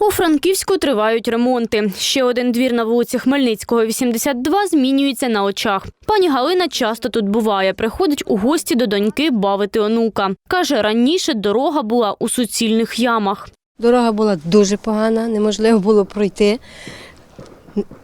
У Франківську тривають ремонти. Ще один двір на вулиці Хмельницького, 82, змінюється на очах. Пані Галина часто тут буває, приходить у гості до доньки бавити онука. Каже, раніше дорога була у суцільних ямах. Дорога була дуже погана, неможливо було пройти.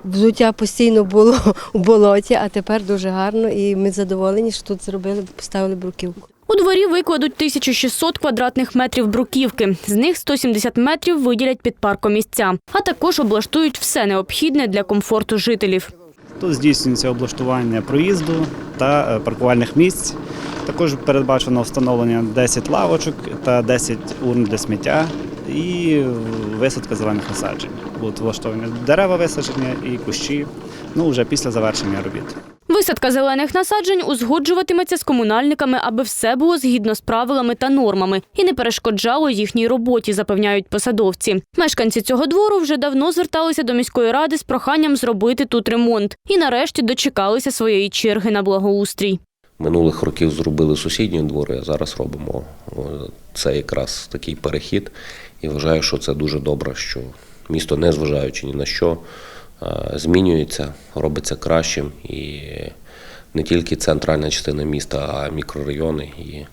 Взуття постійно було у болоті, а тепер дуже гарно і ми задоволені, що тут зробили, поставили бруківку. У дворі викладуть 1600 квадратних метрів бруківки. З них 170 метрів виділять під паркомісця, а також облаштують все необхідне для комфорту жителів. Тут здійснюється облаштування проїзду та е, паркувальних місць. Також передбачено встановлення 10 лавочок та 10 урн для сміття і висадка зелених насаджень. Будуть влаштовані дерева висадження і кущі ну, вже після завершення робіт. Висадка зелених насаджень узгоджуватиметься з комунальниками, аби все було згідно з правилами та нормами і не перешкоджало їхній роботі, запевняють посадовці. Мешканці цього двору вже давно зверталися до міської ради з проханням зробити тут ремонт і нарешті дочекалися своєї черги на благоустрій. Минулих років зробили сусідні двори, а зараз робимо це якраз такий перехід. І вважаю, що це дуже добре, що місто, не зважаючи ні на що, змінюється, робиться кращим. І не тільки центральна частина міста, а мікрорайони, і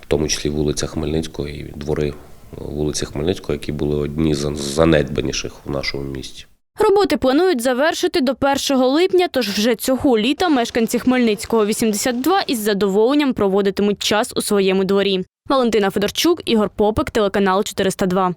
в тому числі вулиця Хмельницького і двори вулиці Хмельницького, які були одні з занедбаніших в нашому місті. Роботи планують завершити до 1 липня, тож вже цього літа мешканці Хмельницького 82 із задоволенням проводитимуть час у своєму дворі. Валентина Федорчук, Ігор Попик, телеканал 402.